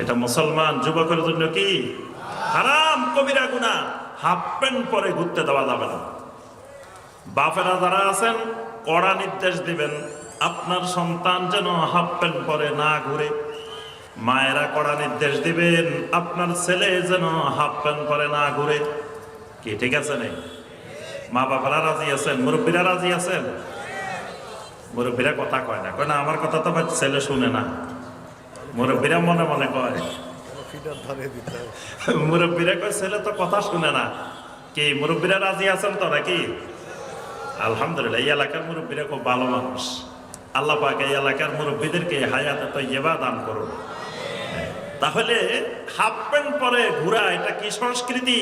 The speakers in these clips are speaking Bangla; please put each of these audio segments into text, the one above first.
এটা মুসলমান যুবকের জন্য কি? হারাম কবিরা গুণা হাফ প্যান্ট পরে ঘুরতে দেওয়া যাবে না। বাপেরা যারা আছেন, কড়া নির্দেশ দিবেন, আপনার সন্তান যেন হাফ প্যান্ট পরে না ঘুরে। মায়েরা কড়া নির্দেশ দিবেন, আপনার ছেলে যেন হাফ প্যান্ট পরে না ঘুরে। কি, ঠিক আছে নেই? মা বাবারা রাজি আছেন? মুরব্বীরা রাজি আছেন? মুরব্বীরা কথা কয় না। কয় না, আমার কথা তো ছেলে শুনে না। মুরব্বীরা মনে মনে কয় ফিটার ধরে দিতে মুরব্বীরা কয় ছেলে তো কথা শুনে না। কি মুরব্বীরা রাজি আছেন তো নাকি? আলহামদুলিল্লাহ এই এলাকার মুরব্বীরা খুব ভালো মানুষ। আল্লাহ পাক এই এলাকার মুরব্বীদেরকে হায়াতে তো ইয়েবা দান করুন। তাহলে হাফ প্যান্ট পরে ঘোরা এটা কি সংস্কৃতি?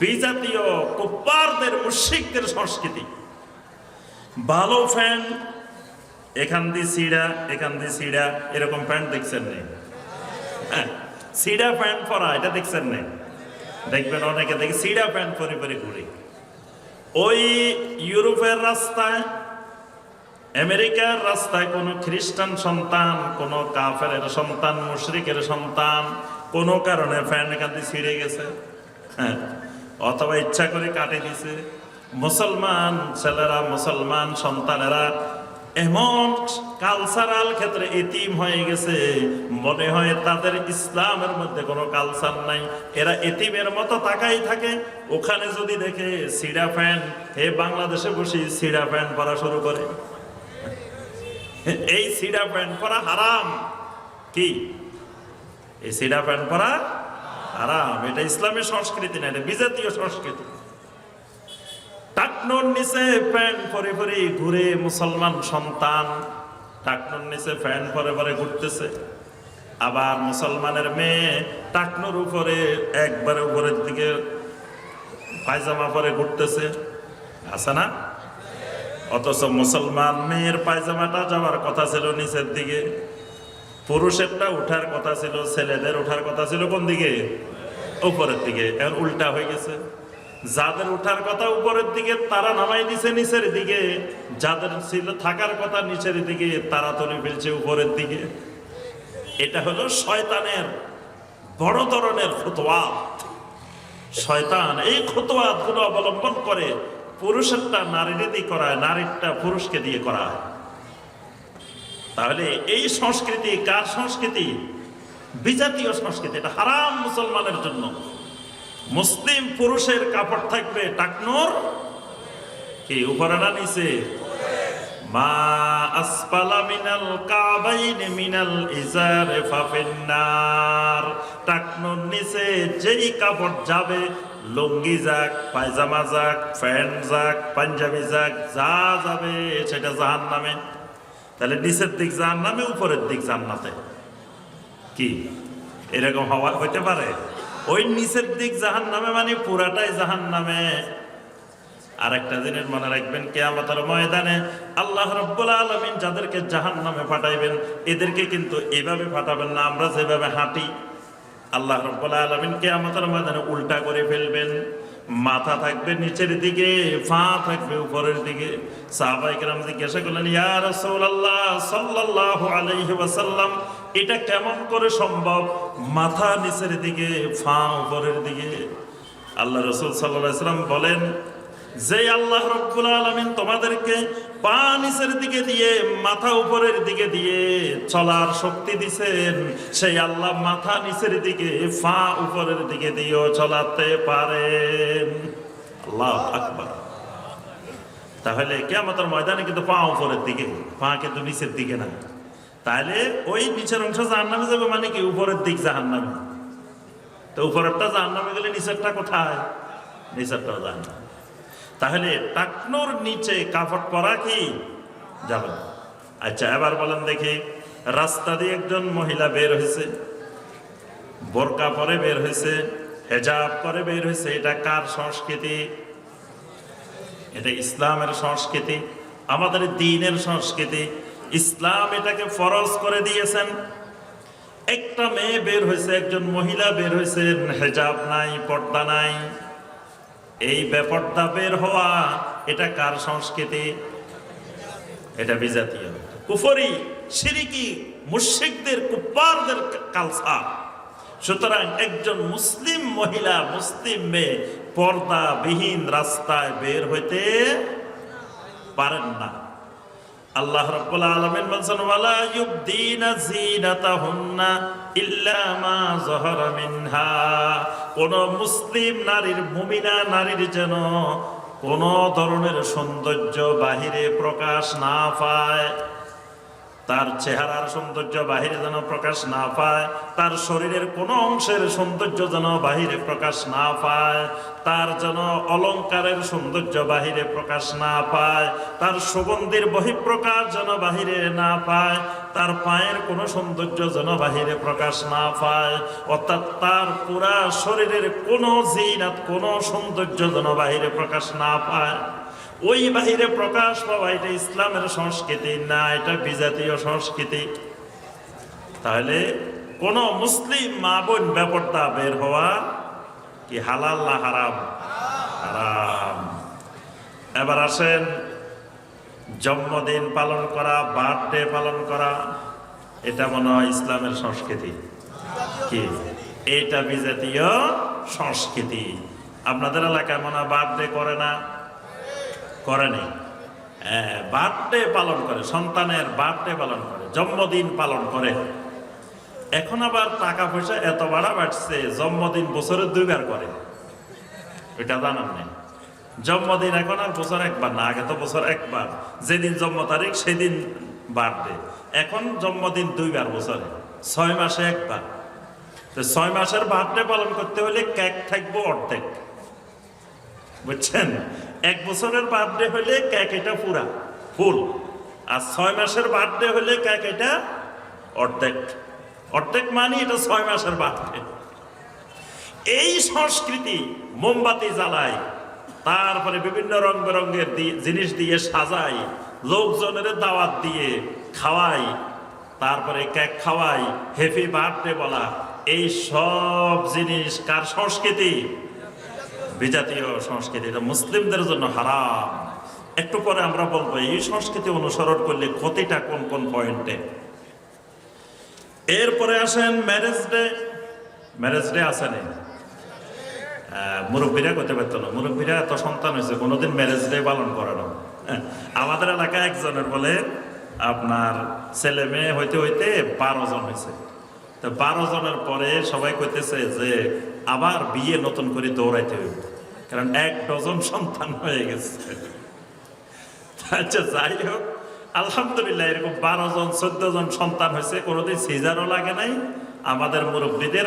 বিজাতীয় কুপ্পারদের মুশিকদের সংস্কৃতি। ভালো ফ্যান এখান দিয়ে সিডা এখান দিয়ে সিডা এরকম প্যান্ট দেখছেন নেই? হ্যাঁ, সিডা প্যান্ট পরা এটা দেখছেন নেই? দেখবেন অনেকে দেখি সিডা প্যান্ট পরে পরে ঘুরে। ওই ইউরোপের রাস্তায় আমেরিকার রাস্তায় কোনো খ্রিস্টান সন্তান কোনো কাফের সন্তান মুশরিকের সন্তান কোনো কারণে ফ্যান এখান দিয়ে ছিঁড়ে গেছে। হ্যাঁ অথবা ইচ্ছা করে কাটে দিছে মুসলমান ছেলেরা মুসলমান সন্তানেরা এমন কালচারাল ক্ষেত্রে এতিম হয়ে গেছে। মনে হয় তাদের ইসলামের মধ্যে কোনো কালচার নাই। এরা এতিমের মতো তাকাই থাকে। ওখানে যদি দেখে সিডা ফ্যান হে বাংলাদেশে বসে সিডা ফ্যান পরা শুরু করে। এই সিডা প্যান্ট পরা হারাম। কি? এই সিডা প্যান্ট পরা হারাম। এটা ইসলামের সংস্কৃতি না, এটা বিজাতীয় সংস্কৃতি। টাকনোর নিচে প্যান্ট পরে পরে ঘুরে মুসলমান সন্তান। টাকনোর নিচে প্যান্ট পরে পরে ঘুরতেছে। আবার মুসলমানের মেয়ে টাকনোর উপরে একবারে উপরের দিকে পায়জামা পরে ঘুরতেছে। আছে না? অথচ মুসলমান মেয়ের পায়জামাটা যাওয়ার কথা ছিল নিচের দিকে। পুরুষেরটা উঠার কথা ছিল, ছেলেদের উঠার কথা ছিল কোন দিকে? উপরের দিকে। এখন উল্টা হয়ে গেছে। যাদের উঠার কথা উপরের দিকে তারা নামাই দিছে নিচের দিকে, যাদের ছিল থাকার কথা নিচের দিকে, তারা তুলে ফেলছে উপরের দিকে। এটা হলো শয়তানের বড় ধরনের ফতোয়াত শয়তান এই খতোয়াতগুলো অবলম্বন করে পুরুষেরটা নারীর দিয়ে করায়, নারীরটা পুরুষকে দিয়ে করায়। তাহলে এই সংস্কৃতি কার সংস্কৃতি? বিজাতীয় সংস্কৃতি, এটা হারাম মুসলমানের জন্য। মুসলিম পুরুষের কাপড় থাকবে টাকনোর। কি উপরে না নিচে? মা ইজারে নিচে যেই কাপড় যাবে, লুঙ্গি যাক, পায়জামা যাক, প্যান্ট যাক, পাঞ্জাবি যাক, যা যাবে সেটা তাহলে নিচের দিক জাহান নামে উপরের দিক জান্নাতে। কি? এরকম হওয়া হইতে পারে? ওই নিচের দিক জাহান নামে মানে পুরাটাই জাহান নামে আর একটা জিনিস মনে রাখবেন, কেয়ামতের ময়দানে আল্লাহ রব্বুল আলমিন যাদেরকে জাহান নামে পাঠাইবেন, এদেরকে কিন্তু এভাবে পাঠাবেন না, আমরা যেভাবে হাঁটি। আল্লাহ রব্বুল আলমিন কেয়ামতের ময়দানে উল্টা করে ফেলবেন। মাথা থাকবে নিচের দিকে, পা থাকবে উপরের দিকে। সাহাবাইকেরাম জিজ্ঞাসা করলেন, ইয়া রাসূলুল্লাহ, সাল্লাল্লাহু আলাইহি ওয়াসাল্লাম এটা কেমন করে সম্ভব? মাথা নিচের দিকে পা উপরের দিকে। আল্লাহ রসুল সাল্লাম বলেন যে আল্লাহ রব্বুল আলমিন তোমাদেরকে পা নিচের দিকে দিয়ে, মাথা উপরের দিকে দিয়ে চলার শক্তি দিছেন, সেই আল্লাহ মাথা নিচের দিকে পা উপরের দিকে দিয়েও চলাতে পারেন। আল্লাহ আকবার। তাহলে কেমতের ময়দানে কিন্তু পা উপরের দিকে, পা কিন্তু নিচের দিকে না। তাহলে ওই নিচের অংশ জাহান নামে যাবে মানে কি? উপরের দিক জাহান নামে তো উপরেরটা জাহান নামে গেলে নিচেরটা কোথায়? নিচেরটাও জাহান নামে তাহলে টাকনোর নিচে কাপড় পরা কি? যাবে আচ্ছা এবার বলেন দেখি, রাস্তা দিয়ে একজন মহিলা বের হয়েছে, বোরকা পরে বের হয়েছে, হেজাব করে বের হয়েছে, এটা কার সংস্কৃতি? এটা ইসলামের সংস্কৃতি, আমাদের দিনের সংস্কৃতি ইসলাম এটাকে ফরজ করে দিয়েছেন। একটা মেয়ে বের হয়েছে, একজন মহিলা বের হয়েছেন হেজাব নাই, পর্দা নাই। এই ব্যাপারটা বের হওয়া, এটা কার সংস্কৃতি? এটা বিজাতীয়। কুফরি, সিরিকি, মুশরিকদের কুপ্পারদের কালচার সুতরাং একজন মুসলিম মহিলা, মুসলিম মেয়ে পর্দাবিহীন রাস্তায় বের হইতে পারেন না। আল্লাহ রাব্বুল আলামিন বলছেন, ওয়ালা ইউবদিনা জিনাতাহুন্না ইল্লা মা যাহারা মিনহা। কোন মুসলিম নারীর, মুমিনা নারীর যেন কোন ধরনের সৌন্দর্য বাহিরে প্রকাশ না পায়। তার চেহারার সৌন্দর্য বাহিরে যেন প্রকাশ না পায়, তার শরীরের কোনো অংশের সৌন্দর্য যেন বাহিরে প্রকাশ না পায়, তার যেন অলংকারের সৌন্দর্য বাহিরে প্রকাশ না পায়, তার সুগন্ধির বহিঃপ্রকাশ যেন বাহিরে না পায়, তার পায়ের কোনো সৌন্দর্য যেন বাহিরে প্রকাশ না পায়, অর্থাৎ তার পুরা শরীরের কোনো জিনাত, কোনো সৌন্দর্য যেন বাহিরে প্রকাশ না পায়। ওই বাহিরে প্রকাশ পাওয়া, এটা ইসলামের সংস্কৃতি, না, এটা বিজাতীয় সংস্কৃতি। তাহলে কোন মুসলিম মা বোন ব্যাপারটা বের হওয়া কি হালাল না হারাম? হারাম। এবার আসেন, জন্মদিন পালন করা, বার্থডে পালন করা, এটা মনে হয় ইসলামের সংস্কৃতি। কি? এটা বিজাতীয় সংস্কৃতি। আপনাদের এলাকায় মনে হয় বার্থডে করে না। করেনি বার্থডে পালন করে, সন্তানের বার্থডে পালন করে, জন্মদিন পালন করে। এখন আবার টাকা পয়সা এত বাড়া বাড়ছে, জন্মদিন বছরে দুইবার করে। এটা জানার নেই। জন্মদিন এখন আর বছর একবার না, আগে তো বছর একবার। যেদিন জন্ম তারিখ, সেদিন বার্থডে এখন জন্মদিন দুইবার বছরে, ছয় মাসে একবার। তো ছয় মাসের বার্থডে পালন করতে হলে কেক থাকব অর্ধেক। বুঝছেন? এক বছরের বার্থডে হলে কেক এটা পুরা, ফুল। আর ছয় মাসের বার্থডে হলে কেক এটা অর্ধেক। অর্ধেক মানে এটা ছয় মাসের বার্থডে এই সংস্কৃতি মোমবাতি জ্বালায়, তারপরে বিভিন্ন রং বেরঙের জিনিস দিয়ে সাজাই লোকজনের দাওয়াত দিয়ে খাওয়াই তারপরে কেক খাওয়াই হ্যাপি বার্থডে বলা। এই সব জিনিস কার সংস্কৃতি? বিজাতীয় সংস্কৃতি, এটা মুসলিমদের জন্য হারাম। একটু পরে আমরা বলব, এই সংস্কৃতি অনুসরণ করলে ক্ষতিটা কোন কোন পয়েন্টে এরপরে আসেন ম্যারেজ ডে ম্যারেজ ডে আসেনি মুরব্বীরা করতে পারতো না, মুরব্বীরা এত সন্তান হয়েছে, কোনোদিন ম্যারেজ ডে পালন করে না। আমাদের এলাকায় একজনের বলে, আপনার ছেলে মেয়ে হইতে হইতে বারো জন হয়েছে। তো বারো জনের পরে সবাই কইতেছে যে আবার বিয়ে নতুন করে দৌড়াইতে হইব। কারণ এক ডজন সন্তান হয়ে গেছে। আচ্ছা যাই হোক, আলহামদুলিল্লাহ, এরকম বারো জন, চোদ্দ জন সন্তান হয়েছে, কোনোদিন সিজারও লাগে নাই, আমাদের মুরব্বীদের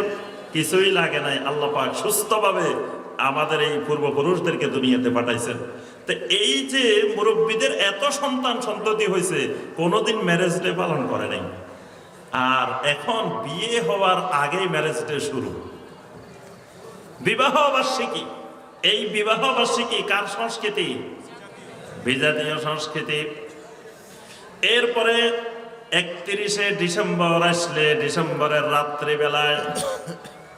কিছুই লাগে নাই। আল্লাহ পাক সুস্থভাবে আমাদের এই পূর্বপুরুষদেরকে দুনিয়াতে পাঠাইছেন। তো এই যে মুরব্বীদের এত সন্তান সন্ততি হয়েছে, কোনোদিন ম্যারেজ ডে পালন করে নাই। আর এখন বিয়ে হওয়ার আগেই ম্যারেজ ডে শুরু। বিবাহ বার্ষিকী এই বিবাহ বার্ষিকী কার সংস্কৃতি? বিজাতীয় সংস্কৃতি। এরপরে একত্রিশে ডিসেম্বর আসলে ডিসেম্বরের রাত্রিবেলায়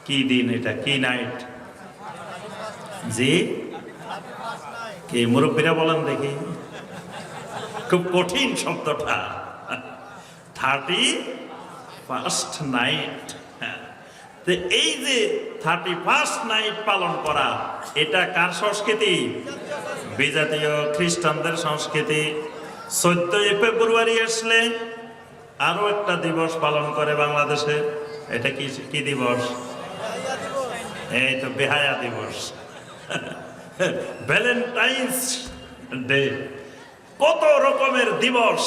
কি দিন এটা? কি নাইট জি? কি মুরব্বীরা বলেন দেখি। খুব কঠিন শব্দটা। Thirty first night. তো এই যে থার্টি ফার্স্ট নাইট পালন করা। এটা কার সংস্কৃতি? বিজাতীয় খ্রিস্টানদের সংস্কৃতি। চোদ্দই ফেব্রুয়ারি আসলে আরও একটা দিবস পালন করে বাংলাদেশে। এটা কি কি দিবস? এই তো বেহায়া দিবস। Valentine's day. কত রকমের দিবস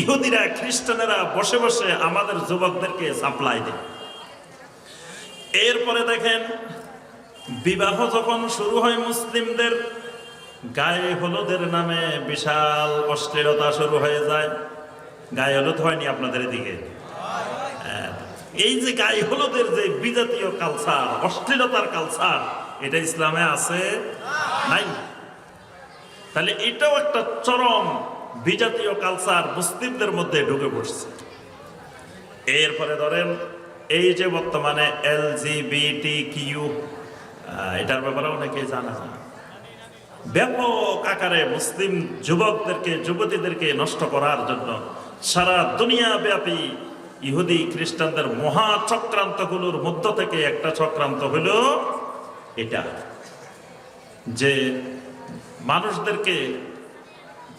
ইহুদিরা, খ্রিস্টানেরা বসে বসে আমাদের যুবকদেরকে সাপ্লাই দেয়। এরপরে দেখেন, বিবাহ যখন শুরু হয় মুসলিমদের, গায়ে হলুদের নামে বিশাল অশ্লীলতা শুরু হয়ে যায়। গায়ে হলুদ হয়নি আপনাদের এদিকে? হ্যাঁ। এই যে গায়ে হলুদের যে বিজাতীয় কালচার অশ্লীলতার কালচার এটা ইসলামে আছে? নাই। তাহলে এটাও একটা চরম বিজাতীয় কালচার মুসলিমদের মধ্যে ঢুকে পড়ছে। এরপরে ধরেন এই যে বর্তমানে এল জি বিটি কিউ এটার ব্যাপারে অনেকে জানা যায়। ব্যাপক আকারে মুসলিম যুবকদেরকে, যুবতীদেরকে নষ্ট করার জন্য সারা দুনিয়া ব্যাপী ইহুদি খ্রিস্টানদের মহা চক্রান্তগুলোর মধ্য থেকে একটা চক্রান্ত হইল এটা। যে মানুষদেরকে,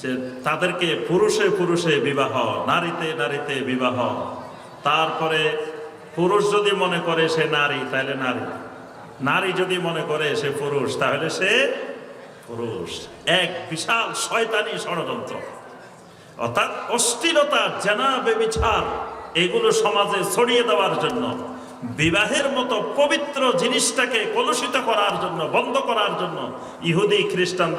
যে তাদেরকে পুরুষে পুরুষে বিবাহ, নারীতে নারীতে বিবাহ, তারপরে পুরুষ যদি মনে করে সে নারী, তাহলে নারী। নারী যদি মনে করে সে পুরুষ, তাহলে সে পুরুষ। এক বিশাল শয়তানি ষড়যন্ত্র। অর্থাৎ অস্থিরতা জেনা বেবিচার এগুলো সমাজে ছড়িয়ে দেওয়ার জন্য, বিবাহের মতো পবিত্র জিনিসটাকে কলুষিত করার জন্য, বন্ধ করার জন্য ইহুদি খ্রিস্টানদের